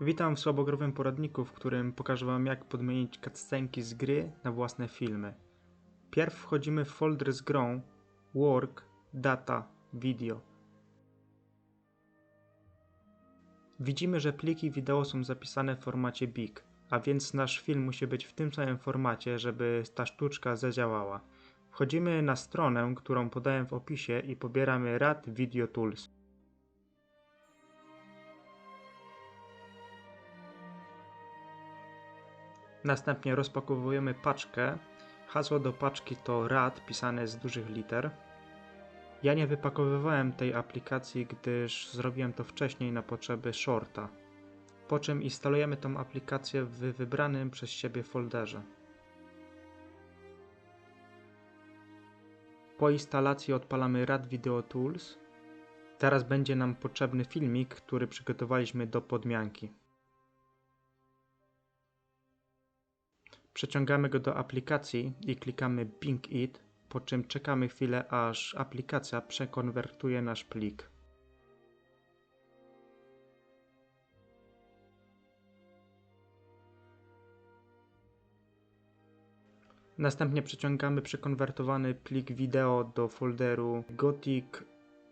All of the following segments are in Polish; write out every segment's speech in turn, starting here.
Witam w słabogrowym poradniku, w którym pokażę Wam jak podmienić cutscenki z gry na własne filmy. Pierw wchodzimy w folder z grą Work, Data, Video. Widzimy, że pliki wideo są zapisane w formacie BIG, a więc nasz film musi być w tym samym formacie, żeby ta sztuczka zadziałała. Wchodzimy na stronę, którą podałem w opisie i pobieramy RAD Video Tools. Następnie rozpakowujemy paczkę. Hasło do paczki to RAD pisane z dużych liter. Ja nie wypakowywałem tej aplikacji, gdyż zrobiłem to wcześniej na potrzeby shorta. Po czym instalujemy tą aplikację w wybranym przez siebie folderze. Po instalacji odpalamy RAD Video Tools. Teraz będzie nam potrzebny filmik, który przygotowaliśmy do podmianki. Przeciągamy go do aplikacji i klikamy Bing It, po czym czekamy chwilę, aż aplikacja przekonwertuje nasz plik. Następnie przeciągamy przekonwertowany plik wideo do folderu Gothic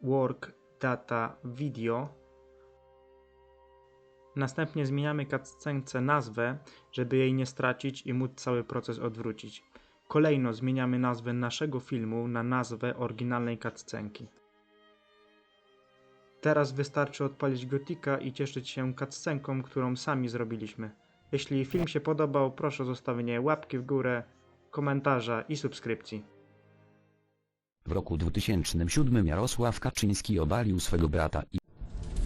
Work Data Video. Następnie zmieniamy cutscence nazwę, żeby jej nie stracić i móc cały proces odwrócić. Kolejno zmieniamy nazwę naszego filmu na nazwę oryginalnej cutscenki. Teraz wystarczy odpalić Gotika i cieszyć się cutscenką, którą sami zrobiliśmy. Jeśli film się podobał, proszę o zostawienie łapki w górę, komentarza i subskrypcji. W roku 2007 Jarosław Kaczyński obalił swego brata i